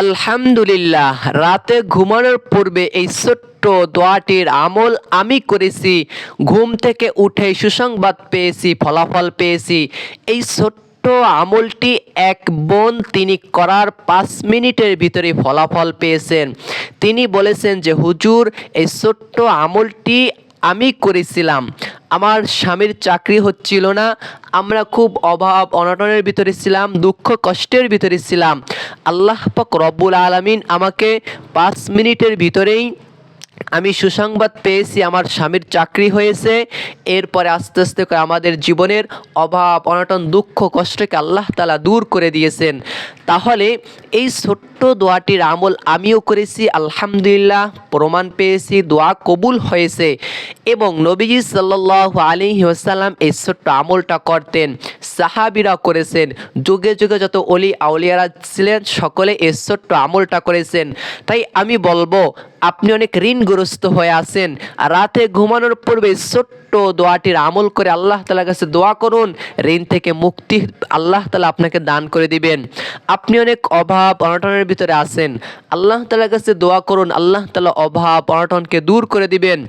আলহামদুলিল্লাহ, রাতে ঘুমানোর পূর্বে এই ছোট্ট দোয়াটির আমল আমি করেছি। ঘুম থেকে উঠে সুসংবাদ পেয়েছি, ফলাফল পেয়েছি। এই ছোট্ট আমলটি এক বোন তিনি করার পাঁচ মিনিটের ভিতরে ফলাফল পেয়েছেন। তিনি বলেছেন যে, হুজুর, এই ছোট্ট আমলটি আমি করেছিলাম। আমার স্বামীর চাকরি হচ্ছিল না। আমরা খুব অভাব, অনটনের ভিতরে ছিলাম, দুঃখ, কষ্টের ভিতরে ছিলাম। আল্লাহ পাক রব্বুল আলমিন আমাকে পাঁচ মিনিটের ভিতরেই আমি সুসংবাদ পেয়েছি, আমার স্বামীর চাকরি হয়েছে। এরপরে আস্তে আস্তে করে আমাদের জীবনের অভাব, অনটন, দুঃখ, কষ্টকে আল্লাহ তালা দূর করে দিয়েছেন। তাহলে এই ছোট্ট দোয়াটির আমল আমিও করেছি, আলহামদুলিল্লাহ প্রমাণ পেয়েছি, দোয়া কবুল হয়েছে এবং নবীজি সাল্লাহ আলী ওসাল্লাম এই ছোট্ট আমলটা করতেন, সাহাবিরা করেছেন, যুগে যুগে যত অলি আউলিয়ারা ছিলেন, সকলে এই ছোট্ট আমলটা করেছেন। তাই আমি বলব আপনি অনেক ঋণগ্রস্ত হয়ে আছেন। আর রাতে ঘুমানোর পূর্বে ছোট্ট দোয়াটির আমল করে আল্লাহ তালার কাছে দোয়া করুন। ঋণ থেকে মুক্তি আল্লাহ তালা আপনাকে দান করে দিবেন। আপনি অনেক অভাব অনটনের ভিতরে আছেন। আল্লাহ তালার কাছে দোয়া করুন। আল্লাহ তালা অভাব অনটনকে দূর করে দিবেন।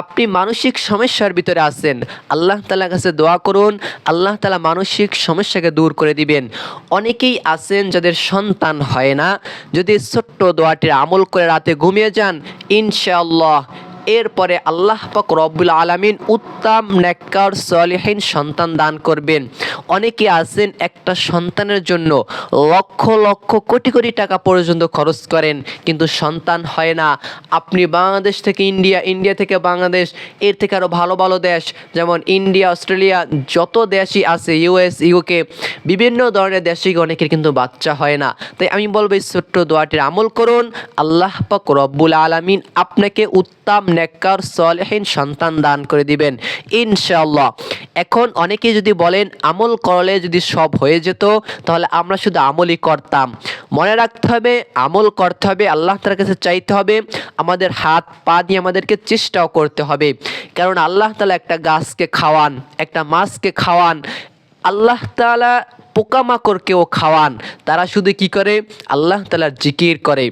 আপনি মানসিক সমস্যার ভিতরে আছেন। আল্লাহ তালার কাছে দোয়া করুন। আল্লাহ তালা মানসিক সমস্যাকে দূর করে দিবেন। অনেকেই আছেন যাদের সন্তান হয় না। যদি ছোট্ট দোয়াটির আমল করে রাতে ঘুমিয়ে যান, ইনশাআল্লাহ এরপরে আল্লাহ পাক রব্বুল আলামিন উত্তম, নেককার, সলিহীন সন্তান দান করবেন। অনেকে আছেন একটা সন্তানের জন্য লক্ষ লক্ষ কোটি কোটি টাকা পর্যন্ত খরচ করেন, কিন্তু সন্তান হয় না। আপনি বাংলাদেশ থেকে ইন্ডিয়া ইন্ডিয়া থেকে বাংলাদেশ, এর থেকে আরও ভালো ভালো দেশ, যেমন ইন্ডিয়া, অস্ট্রেলিয়া, যত দেশই আছে ইউএস ইউকে বিভিন্ন ধরনের দেশে অনেকের কিন্তু বাচ্চা হয় না। তাই আমি বলব এই ছোট্ট দোয়াটির আমল করুন। আল্লাহ পাক রব্বুল আলামিন আপনাকে উত্তম নেককার, সলেহীন সন্তান দান করে দিবেন। ইনশাল্লাহ এখন অনেকে যদি বলেন, আমল করলে যদি সব হয়ে যেত, তাহলে আমরা শুধু আমলই করতাম। মনে রাখতে হবে, আমল করতে হবে, আল্লাহ তার কাছে চাইতে হবে, আমাদের হাত, পা দিয়ে আমাদেরকে চেষ্টাও করতে হবে। কারণ আল্লাহ তালা একটা গাছকে খাওয়ান, একটা মাছকে খাওয়ান, আল্লাহ তালা পোকামাকড়কেও খাওয়ান। তারা শুধু কি করে? আল্লাহ তালার জিকির করে।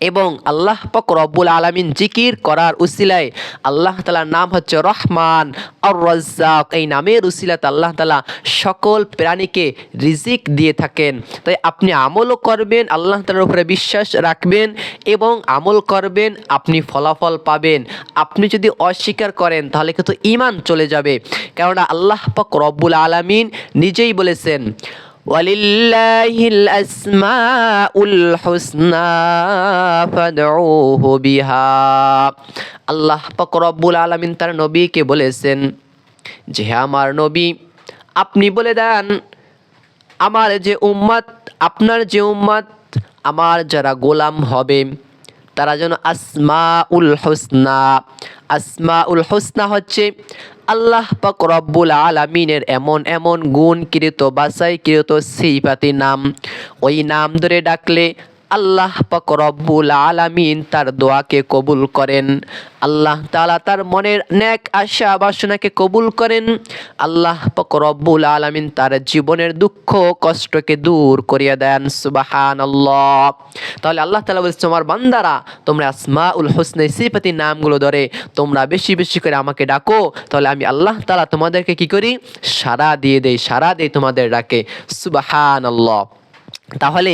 এবং আল্লাহ পাক রব্বুল আলমিন জিকির করার উসিলায় আল্লাহ তালার নাম হচ্ছে রহমান আর রাজ্জাক এই নামের উসিলাতে আল্লাহ তালা সকল প্রাণীকে রিজিক দিয়ে থাকেন। তাই আপনি আমলও করবেন, আল্লাহ তালার উপরে বিশ্বাস রাখবেন এবং আমল করবেন, আপনি ফলাফল পাবেন। আপনি যদি অস্বীকার করেন, তাহলে কিন্তু ইমান চলে যাবে। কেননা আল্লাহ পাক রব্বুল আলমিন নিজেই বলেছেন ولله الأسماء الحسنى فادعوه بها আল্লাহ পাক রব্বুল আলামিন তার নবীকে বলেছেন যে হে আমার নবী আপনি বলে দেন আমার যে উম্মাত আপনার যে উম্মাত আমার যারা গোলাম হবে তারা যেন আসমা উল হোসনা আসমা উল হোসনা হচ্ছে আল্লাহ পাক রব্বুল আলামিনের এমন এমন গুণ কৃত বাসাই কৃত সিপাতি নাম। ওই নাম ধরে ডাকলে আল্লাহ পাক রব্বুল আলামিন তার দোয়াকে কবুল করেন। আল্লাহ তাআলা তার মনের ন্যাক আশা বাসনাকে কবুল করেন। আল্লাহ পাক রব্বুল আলামিন তার জীবনের দুঃখ কষ্টকে দূর করিয়ে দেন। সুবহানাল্লাহ। তাহলে আল্লাহ তাআলা বলছে, তোমার বান্দারা, তোমরা আসমাউল হোসনে সিফাতি নামগুলো ধরে, তোমরা বেশি বেশি করে আমাকে ডাকো। তাহলে আমি আল্লাহ তাআলা তোমাদেরকে কি করি? সারা দিয়ে দেই সারা দেই তোমাদের ডাকে। সুবহানাল্লাহ। তাহলে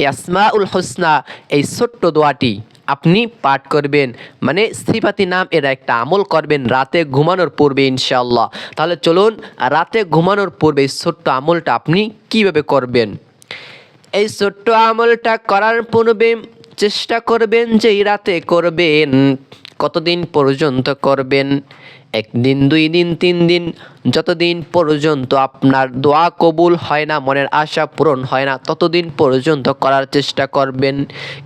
এই আসমাউল হোসনা, এই ছোট্ট দোয়াটি আপনি পাঠ করবেন। মানে সিফাতি নাম, এর একটা আমল করবেন রাতে ঘুমানোর পূর্বে ইনশাআল্লাহ। তাহলে চলুন, রাতে ঘুমানোর পূর্বে এই ছোট্ট আমলটা আপনি কীভাবে করবেন? এই ছোট্ট আমলটা করার পূর্বে চেষ্টা করবেন যে এই রাতে করবেন, কতদিন পর্যন্ত করবেন? একদিন, দুই দিন, তিন দিন, যতদিন পর্যন্ত আপনার দোয়া কবুল হয় না, মনের আশা পূরণ হয় না, ততদিন পর্যন্ত করার চেষ্টা করবেন।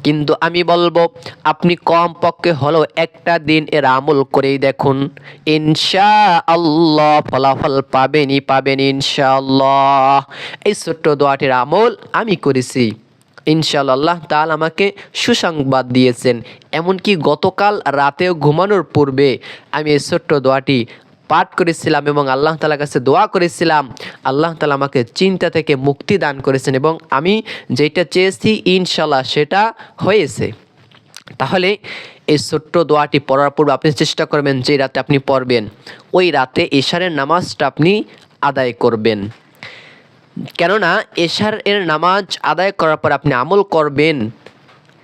কিন্তু আমি বলব, আপনি কম পক্ষে হলেও একটা দিন এর আমল করেই দেখুন। ইনশা আল্লাহ ফলাফল পাবেনই পাবেন ইনশাআল্লাহ। এই ছোট্ট দোয়াটির আমল আমি করেছি। ইনশাআল্লাহ তাল আমাকে সুসংবাদ দিয়েছেন। এমনকি গতকাল রাতেও ঘুমানোর পূর্বে আমি এই ছোট্ট দোয়াটি পাঠ করেছিলাম এবং আল্লাহ তালার কাছে দোয়া করেছিলাম। আল্লাহ তালা আমাকে চিন্তা থেকে মুক্তি দান করেছেন এবং আমি যেটা চেয়েছি ইনশাল্লাহ সেটা হয়েছে। তাহলে এই ছোট্ট দোয়াটি পড়ার পূর্বে আপনি চেষ্টা করবেন যে রাতে আপনি পড়বেন। ওই রাতে এশারের নামাজটা আপনি আদায় করবেন। কেননা এশার এর নামাজ আদায় করার পর আপনি আমল করবেন।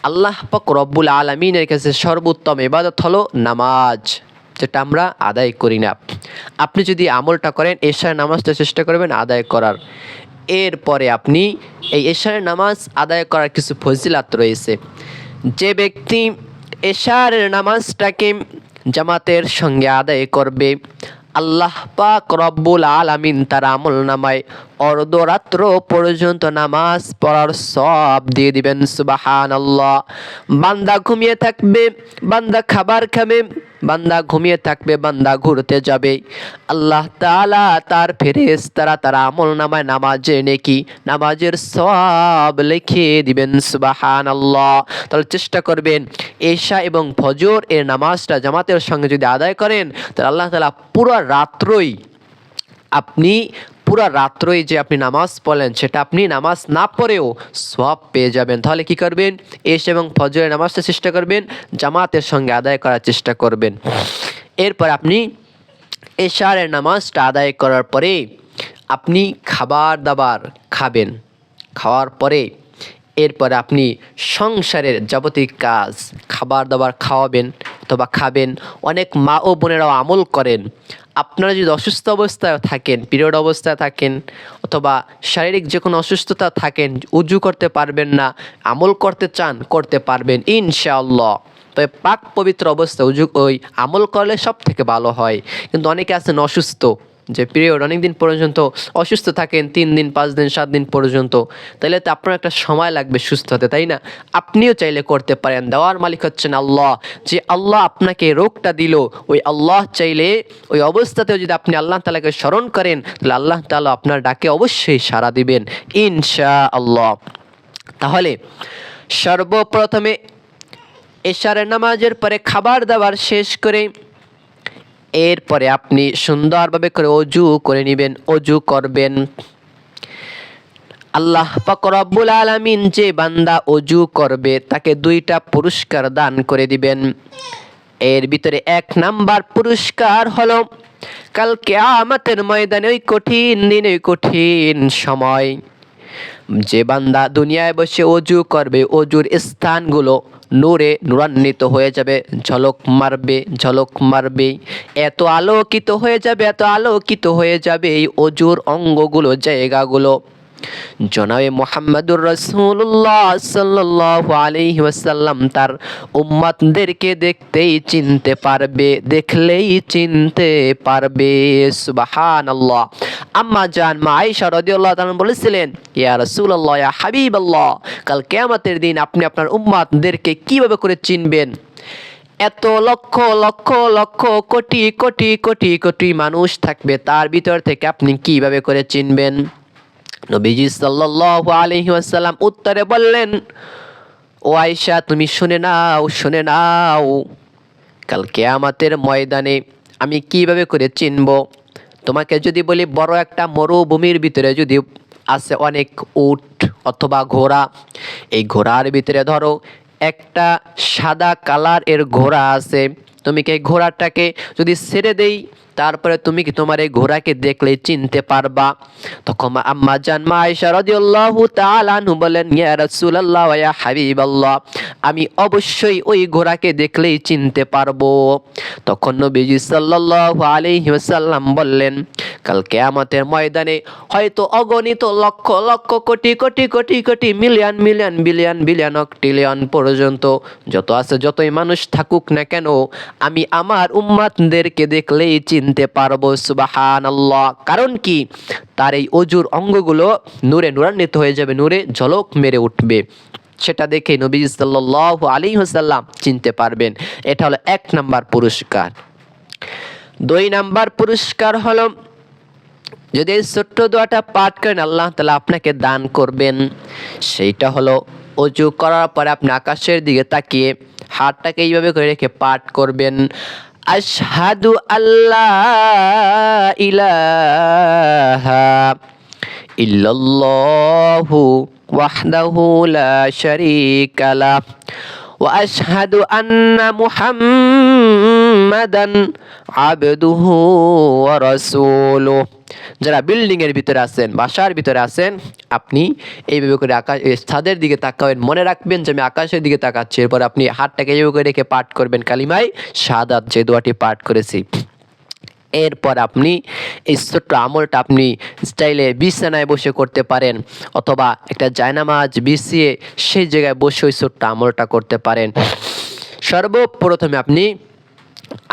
আল্লাহ পাক রব্বুল আলমিনের কাছে সর্বোত্তম ইবাদত হলো নামাজ, যেটা আমরা আদায় করি না। আপনি যদি আমলটা করেন, এশার নামাজটা চেষ্টা করবেন আদায় করার। এরপরে আপনি এই এশারের নামাজ আদায় করার কিছু ফজিলাত রয়েছে। যে ব্যক্তি এশারের নামাজটাকে জামাতের সঙ্গে আদায় করবে, আল্লাহ পাক রব্বুল আলামিন তার আমল নামায় অর্ধরাত্র পর্যন্ত নামাজ পড়ার সব দিয়ে দিবেন সুবাহান আল্লাহ বান্দা ঘুমিয়ে থাকবে, বান্দা খাবার খাবে, বান্দা ঘুমিয়ে থাকবে, বান্দা ঘুরতে যাবে। আল্লাহ তাআলা তার ফেরেস তারা তার আমল নামায় নামাজে নেকি, নামাজের সব লিখে দিবেন সুবাহান আল্লাহ তাহলে চেষ্টা করবেন এশা এবং ফজর এর নামাজটা জামাতের সঙ্গে যদি আদায় করেন, তাহলে আল্লাহ তাআলা পুরো রাত্রই আপনি পুরো রাত্রই যে আপনি নামাজ পড়লেন, সেটা আপনি নামাজ না পড়েও সব পেয়ে যাবেন। তাহলে কি করবেন? এস এবং ফজরের নামাজটা চেষ্টা করবেন, জামাতের সঙ্গে আদায় করার চেষ্টা করবেন। এরপর আপনি এশারের নামাজটা আদায় করার পরে আপনি খাবার দাবার খাবেন। খাওয়ার পরে এরপরে আপনি সংসারের যাবতীয় কাজ, খাবার দাবার খাওয়াবেন। অথবা খাবেন। অনেক মা ও বোনেরাও আমল করেন। আপনারা যদি অসুস্থ অবস্থায় থাকেন, পিরিয়ড অবস্থায় থাকেন, অথবা শারীরিক যে কোনো অসুস্থতা থাকেন, উজু করতে পারবেন না, আমল করতে চান, করতে পারবেন, ইনশাআল্লাহ। তবে পাক পবিত্র অবস্থা উজু, ওই আমল করলে সব থেকে ভালো হয়। কিন্তু অনেকে আছেন অসুস্থ। যে পিরিয়ড অনেক দিন পর্যন্ত অসুস্থ থাকেন, তিন দিন, পাঁচ দিন, সাত দিন পর্যন্ত তাহলে তো আপনার একটা সময় লাগবে সুস্থ হতে, তাই না? আপনিও চাইলে করতে পারেন। দেওয়ার মালিক হচ্ছেন আল্লাহ। যে আল্লাহ আপনাকে রোগটা দিল, ওই আল্লাহ চাইলে ওই অবস্থাতেও যদি আপনি আল্লাহ তালাকে স্মরণ করেন, তাহলে আল্লাহ তালা আপনার ডাকে অবশ্যই সাড়া দিবেন ইনশা আল্লাহ তাহলে সর্বপ্রথমে এশারের নামাজের পরে খাবার দাবার শেষ করে এরপরে আপনি সুন্দরভাবে করে অজু করে নেবেন, অজু করবেন। আল্লাহ রব্বুল আলামিন যে বান্দা অজু করবে, তাকে দুইটা পুরস্কার দান করে দিবেন। এর ভিতরে এক নাম্বার পুরস্কার হলো, কাল কেয়ামতের ময়দানে ওই কঠিন দিন ওই কঠিন সময়। যে বান্দা দুনিয়ায় বসে অজু করবে, অজুর স্থানগুলো নূরে নূরান্বিত হয়ে যাবে, ঝলক মারবে ঝলক মারবে। এত আলোকিত হয়ে যাবে, এত আলোকিত হয়ে যাবে এই অজুর অঙ্গগুলো, জায়গাগুলো। জনাবে মোহাম্মদুর রসুল্লাহ সাল্লাহ আলহি ওয়াসাল্লাম, তার উম্মাতদেরকে দেখতেই চিনতে পারবে, দেখলেই চিনতে পারবে সুবাহান আল্লাহ আম্মা জান, মা আয়েশা রাদিয়াল্লাহু তাআলা বলেছিলেন, ইয়া রাসূলুল্লাহ, ইয়া হাবিবাল্লাহ, কাল কিয়ামতের দিন আপনি আপনার উম্মাতদেরকে কীভাবে করে চিনবেন? এত লক্ষ লক্ষ লক্ষ, কোটি কোটি কোটি কোটি মানুষ থাকবে, তার ভিতর থেকে আপনি কীভাবে করে চিনবেন? নবীজি সাল্লাল্লাহু আলাইহি ওয়াসাল্লাম উত্তরে বললেন, ও আয়েশা, তুমি শুনে নাও শুনে নাও। কাল কিয়ামতের ময়দানে আমি কীভাবে করে চিনব? তোমাকে যদি বলি, বড় একটা মরুভূমির ভিতরে যদি আছে অনেক উট অথবা ঘোড়া, এই ঘোড়ার ভিতরে ধরো, একটা সাদা কালারের ঘোড়া আছে। তুমি কি ঘোড়াটাকে যদি ছেড়ে দেই তারপরে তুমি কি তোমার এই ঘোড়াকে দেখলে চিনতে পারবা? তখন আম্মা জান মা আয়েশা রাদিয়াল্লাহু তাআলা আনহু বলেন, ইয়া রাসূলুল্লাহ ইয়া হাবিবাল্লাহ, আমি অবশ্যই ওই ঘোড়াকে দেখলেই চিনতে পারব। তখন নবীজি সাল্লাল্লাহু আলাইহি ওয়াসাল্লাম বললেন, কাল কিয়ামতের ময়দানে হয়তো অগণিত লক্ষ লক্ষ, কোটি কোটি কোটি কোটি, million million, billion billion trillion পর্যন্ত যত আছে যতই মানুষ থাকুক না কেন, আমি আমার উম্মাতদেরকে দেখলেই চিনতে পারব সুবাহান আল্লাহ কারণ কি? তার এই অজুর অঙ্গগুলো নূরে নূরান্বিত হয়ে যাবে, নূরে ঝলক মেরে উঠবে। সেটা দেখে নবী সাল্লাহ আলী হাসাল্লাম চিনতে পারবেন। এটা হলো এক নাম্বার পুরস্কার। দুই নাম্বার পুরস্কার হলো, যদি এই ছোট্ট দোয়াটা পাঠ করেন, আল্লাহ তালা আপনাকে দান করবেন। সেইটা হলো, অজু করার পরে আপনি আকাশের দিকে তাকিয়ে হাতটাকে এইভাবে করে রেখে পাঠ করবেন। আশহাদু আল্লাহ ইলাহা ইল্লাল্লাহু ওয়াহদাহু লা শারীকা লা ওয়া আশহাদু আন্না মুহাম্মাদান আবদুহু ওয়া যারা বিল্ডিং এর ভিতরে আছেন, বাসার ভিতরে আছেন, আপনি এইভাবে করে আকাশ ছাদের দিকে তাকাবেন, মনে রাখবেন যে আমি আকাশের দিকে তাকাচ্ছি। এরপর আপনি হাতটাকে এইভাবে করে রেখে পাঠ করবেন। কালিমাই সাদাত যে দোয়াটি পাঠ করেছি। এরপর আপনি এই ছোট্ট আমলটা আপনি স্টাইলে বিছানায় বসে করতে পারেন, অথবা একটা জায়নামাজ বিছিয়ে সেই জায়গায় বসে ওই ছোট্ট আমলটা করতে পারেন। সর্বপ্রথমে আপনি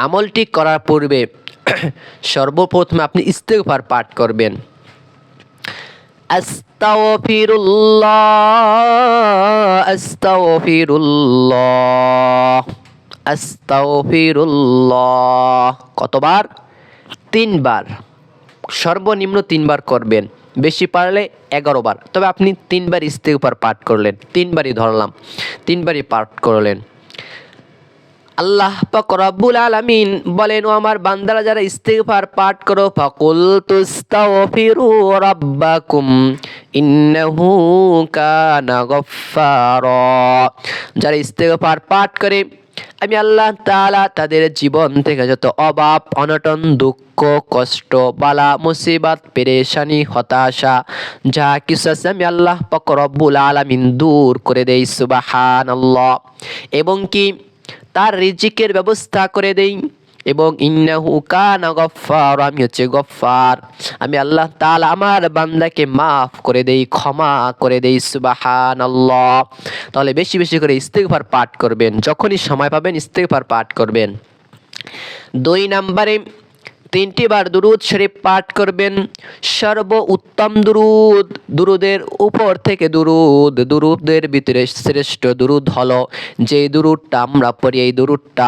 আমলটি করার পূর্বে সর্বপ্রথমে আপনি ইস্তেগফার পাঠ করবেন। কতবার? তিনবার। সর্বনিম্ন তিনবার করবেন। বেশি পারলে এগারো বার। তবে আপনি তিনবার ইস্তেগফার পাঠ করলেন। তিনবারই ধরলাম। তিনবারই পাঠ করলেন। আল্লাহ পাক রব্বুল আলামিন বলেন, ও আমার বান্দারা, যারা ইস্তিগফার পাঠ করো ফাকুল তুস্তাগফিরু রাব্বাকুম, ইন্নাহু কানা গফফারা। যারা ইস্তিগফার পাঠ করে, আমি আল্লাহ তাআলা তাদের জীবন থেকে যত অভাব অনটন, দুঃখ, কষ্ট, বালা, মুসিবাত, পেরেশানি, হতাশা, যা কিছু আছে, আমি আল্লাহ পাক রব্বুল আলামিন দূর করে দেই, সুবহানাল্লাহ। এবং কি তার রিজিকের ব্যবস্থা করে দেই। এবং ইন্নাহু কানা গফফার, আমি হচ্ছে গফফার। আমি আল্লাহ তাআলা আমার বান্দাকে maaf করে দেই, ক্ষমা করে দেই, সুবহানাল্লাহ। তাহলে বেশি বেশি করে ইস্তেগফার পাঠ করবেন। যখনই সময় পাবেন ইস্তেগফার পাঠ করবেন। দুই নম্বরে তিনটি বার দুরুদ শরীফ পাঠ করবেন। সর্ব উত্তম দুরুদ, দুরুদের উপর থেকে দুরুদ, দুরুদের ভিতরে শ্রেষ্ঠ দুরুদ হলো যে দুরুদটা আমরা পড়ি, এই দুরুদটা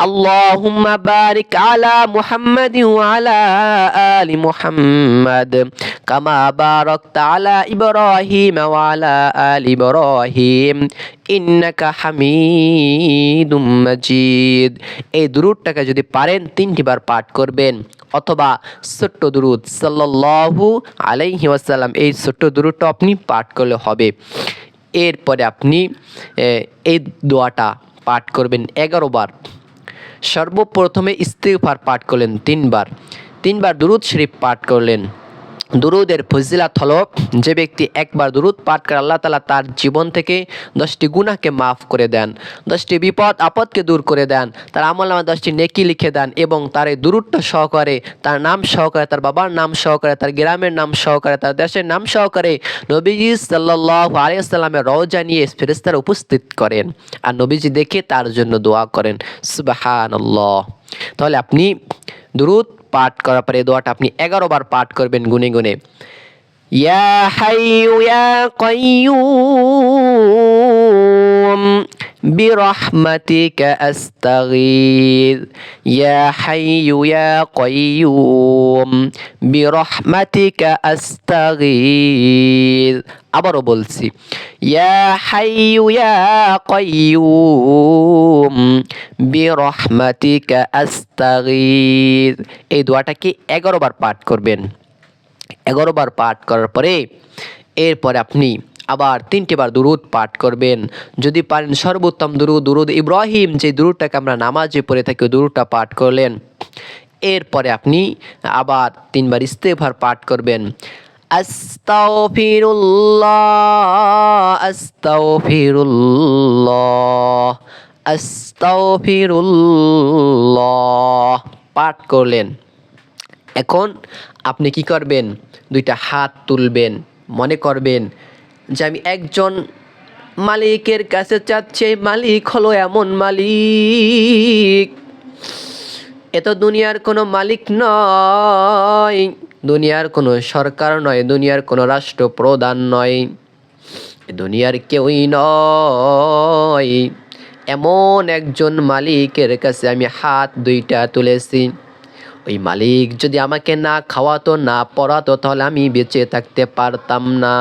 اللهم بارك على محمد وعلى آل محمد كما باركت على إبراهيم وعلى آل إبراهيم إنك حميد مجيد এই দুরুদটাকে যদি পারেন তিনটি বার পাঠ করবেন অথবা ছোট্ট দুরুদ সাল্লাল্লাহু আলাইহি ওয়াসাল্লাম এই ছোট্ট দুরুদটা আপনি পাঠ করলে হবে এরপরে আপনি এ, এই দোয়াটা পাঠ করবেন এগারো বার সর্বপ্রথমে ইস্তেফার পাঠ করলেন তিনবার। তিনবার দুরুদ শরীফ পাঠ করলেন। দুরুদের ফজিলাত হলো যে ব্যক্তি একবার দুরুদ পাঠ করে আল্লাহ তালা তার জীবন থেকে দশটি গুনাহকে মাফ করে দেন, দশটি বিপদ, আপদকে দূর করে দেন, তার আমল নামে দশটি নেকি লিখে দেন এবং তার এই দুরুদটা সহকারে তার নাম সহকারে, তার বাবার নাম সহকারে, তার গ্রামের নাম সহকারে, তার দেশের নাম সহকারে নবীজি সাল্লাহ আলিয়াল্লামের রওজা নিয়ে ফেরেস্তারা উপস্থিত করেন আর নবীজি দেখে তার জন্য দোয়া করেন। সুবাহান তাহলে আপনি দুরুদ পাঠ করার পরে এই দোয়াটা আপনি এগারো বার পাঠ করবেন গুনে গুনে ইয়া হাইয়ু ইয়া কাইয়ুম برحمتك أستغيث يا حي يا قيوم বিরহমাতিকা আস্তাগীর। আবারও বলছি, ইয়া হাইয়ু ইয়া কাইয়ুম, বিরহমাতিকা আস্তাগীর। এই দোয়াটাকে এগারো বার পাঠ করবেন। এগারো বার পাঠ করার পরে এরপরে আপনি আবার তিনটি বার দুরুদ পাঠ করবেন। যদি পারেন সর্বোত্তম দুরুদ দুরুদ ইব্রাহিম, যে দুরুদটাকে আমরা নামাজে পড়ে থাকি দুরুদটা পাঠ করলেন। এরপরে আপনি আবার তিনবার ইস্তেফার পাঠ করবেন। পাঠ করলেন। এখন আপনি কি করবেন? দুইটা হাত তুলবেন, মনে করবেন যে আমি একজন মালিকের কাছে চাচ্ছে মালিক হলো এমন মালিক। এ তো দুনিয়ার কোনো মালিক নয়। দুনিয়ার কোনো সরকার নয়, দুনিয়ার কোনো রাষ্ট্র প্রধান নয় দুনিয়ার কেউই নয়। এমন একজন মালিকের কাছে আমি হাত দুইটা তুলেছি। ওই মালিক যদি আমাকে না খাওয়াতো, না পড়াতো, তাহলে আমি বেঁচে থাকতে পারতাম না।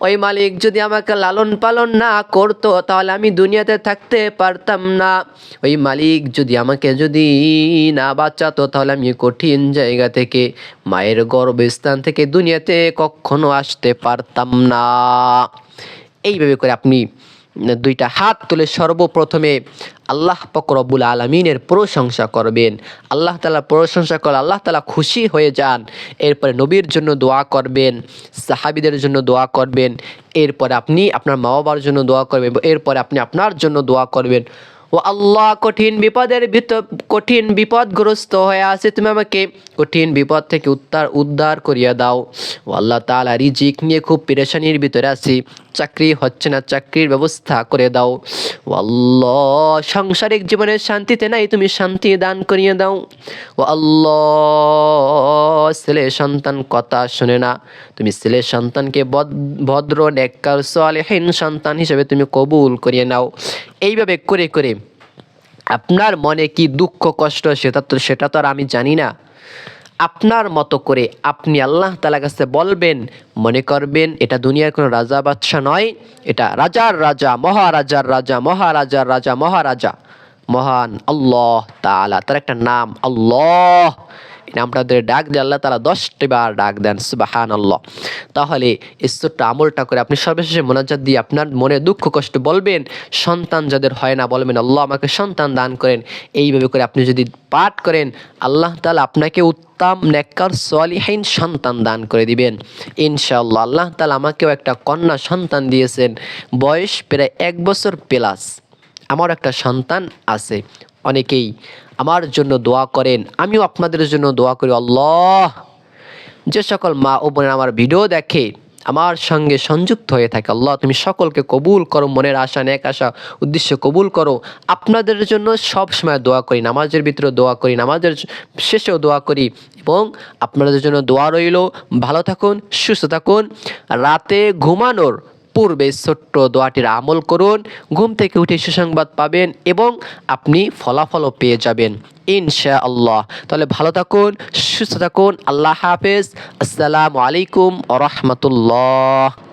ওই মালিক যদি আমাকে লালন পালন না করতো, তাহলে আমি দুনিয়াতে থাকতে পারতাম না। ওই মালিক যদি আমাকে যদি না বাঁচাতো, তাহলে আমি কঠিন জায়গা থেকে, মায়ের গর্ভস্থান থেকে দুনিয়াতে কখনো আসতে পারতাম না। এইভাবে করে আপনি দুইটা হাত তুলে সর্বপ্রথমে আল্লাহ পকরবুল আলমিনের প্রশংসা করবেন। আল্লাহ তালা প্রশংসা করে আল্লাহ তালা খুশি হয়ে যান। এরপরে নবীর জন্য দোয়া করবেন, সাহাবিদের জন্য দোয়া করবেন, এরপরে আপনি আপনার মা বাবার জন্য দোয়া করবেন, এরপরে আপনি আপনার জন্য দোয়া করবেন। ও আল্লাহ কঠিন বিপদের ভিতর, কঠিন বিপদগ্রস্ত হয়ে আছে, তুমি আমাকে কঠিন বিপদ থেকে উদ্ধার উদ্ধার করিয়া দাও। ও আল্লাহ তালা রিজিক নিয়ে খুব পেরেশানির ভিতরে আছি। চাকরি হচ্ছে না, চাকরির ব্যবস্থা করে দাও। ও আল্লাহ, সাংসারিক জীবনের শান্তিতে নাই, তুমি শান্তি দান করিয়ে দাও। ও আল্লাহ, ছেলে সন্তান কথা শোনে না। তুমি ছেলে সন্তানকে ভদ্র, নেককার, সালেহীন সন্তান হিসেবে তুমি কবুল করিয়ে নাও। এইভাবে করে করে আপনার মনে কি দুঃখ, কষ্ট সেটা তো সেটা তো আর আমি জানি না। আপনার মতো করে আপনি আল্লাহ তালা কাছে বলবেন, মনে করবেন এটা দুনিয়ার কোনো রাজা বাদশাহ নয়, এটা রাজার রাজা, মহারাজার রাজা মহারাজার রাজা, মহারাজা, মহান আল্লাহ তালা তার একটা নাম, আল্লাহ। এই নামটা ধরে ডাক দিয়ে আল্লাহ তালা দশটি বার ডাক দেন সুবাহান আল্লাহ তাহলে ছোট্ট আমলটা করে আপনি সর্বশেষে মোনাজাত দিয়ে আপনার মনে দুঃখ, কষ্ট বলবেন, সন্তান যাদের হয় না বলবেন, আল্লাহ আমাকে সন্তান দান করেন। এইভাবে করে আপনি যদি পাঠ করেন, আল্লাহ তালা আপনাকে উত্তম, নেককার, সলিহীন সন্তান দান করে দিবেন। ইনশাআল্লাহ আল্লাহ তালা আমাকেও একটা কন্যা সন্তান দিয়েছেন, বয়স প্রায় এক বছর প্লাস আমার একটা সন্তান আছে অনেকেই আমার জন্য দোয়া করেন, আমিও আপনাদের জন্য দোয়া করি, আল্লাহ। যে সকল মা ও বোনের আমার ভিডিও দেখে আমার সঙ্গে সংযুক্ত হয়ে থাকে, আল্লাহ, তুমি সকলকে কবুল করো, মনের আশা, নেক আশা, উদ্দেশ্য কবুল করো। আপনাদের জন্য সব সময় দোয়া করি, নামাজের ভিতরে দোয়া করি, নামাজের শেষেও দোয়া করি এবং আপনাদের জন্য দোয়া রইল। ভালো থাকুন, সুস্থ থাকুন। রাতে ঘুমানোর পূর্বে ছোট্ট দোয়াটির আমল করুন, ঘুম থেকে উঠে সুসংবাদ পাবেন এবং আপনি ফলাফলও পেয়ে যাবেন। ইনশা আল্লাহ তাহলে ভালো থাকুন, সুস্থ থাকুন, আল্লাহ হাফেজ। আসসালামু আলাইকুম রহমতুল্লাহ।